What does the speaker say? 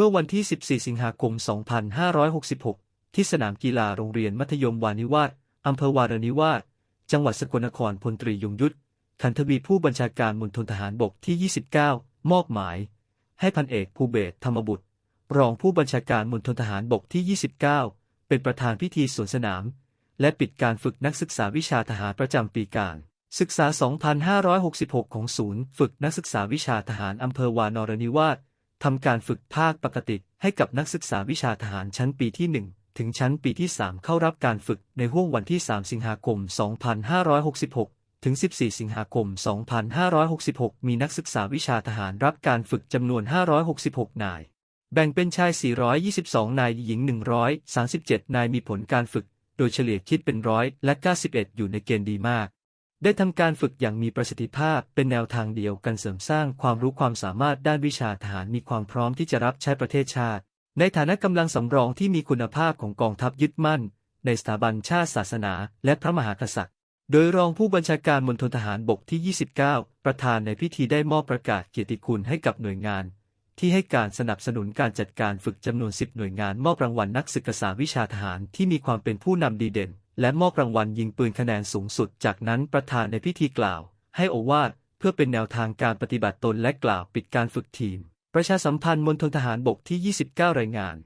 เมื่อวันที่ 14 สิงหาคม 2566 ที่สนามกีฬาโรงเรียนมัธยมวานิวาสอำเภอวารานิวาสจังหวัดสกลนครพลตรียงยุทธขันทวีผู้บัญชาการมณฑลทหารบกที่ 29 มอบหมาย ให้พันเอกภูเบศธรรมบุตร รองผู้บัญชาการมณฑลทหารบกที่ 29 เป็นประธานพิธีสวนสนาม และปิดการฝึกนักศึกษาวิชาทหารประจำปีการ ศึกษา 2566 ของศูนย์ ฝึกนักศึกษาวิชาทหารอำเภอวานรนิวาส ทำการฝึกภาคปกติให้กับนักศึกษาวิชาทหารชั้นปีที่ 1 ถึงชั้นปีที่ 3 เข้ารับการฝึกในห้วงวันที่ 3 สิงหาคม 2566 ถึง 14 สิงหาคม 2566 มีนักศึกษาวิชาทหารรับการฝึกจำนวน 566 นาย แบ่งเป็นชาย 422 นายหญิง 137 นายมีผลการฝึก โดยเฉลี่ยคิดเป็นร้อยและ 91 อยู่ในเกณฑ์ดีมาก ได้ทำการฝึกอย่างมีประสิทธิภาพเป็นแนวทางเดียวกันเสริมสร้างความรู้ความสามารถด้านวิชาทหารมีความพร้อมที่จะรับใช้ประเทศชาติ ในฐานะกำลังสำรองที่มีคุณภาพของกองทัพยึดมั่น ในสถาบันชาติศาสนา และพระมหากษัตริย์ โดยรองผู้บัญชาการมณฑลทหารบกที่ 29 ประธานในพิธีได้มอบประกาศเกียรติคุณให้กับหน่วยงาน ที่ให้การสนับสนุนการจัดการฝึกจำนวน 10 หน่วยงานมอบรางวัลนักศึกษาวิชาทหารที่มีความเป็นผู้นำดีเด่น และมอบรางวัลยิงปืนคะแนนสูงสุด จากนั้นประธานในพิธีกล่าว ให้โอวาทเพื่อเป็นแนวทางการปฏิบัติตนและกล่าวปิดการฝึกทีม ประชาสัมพันธ์มณฑลทหารบกที่ 29 รายงาน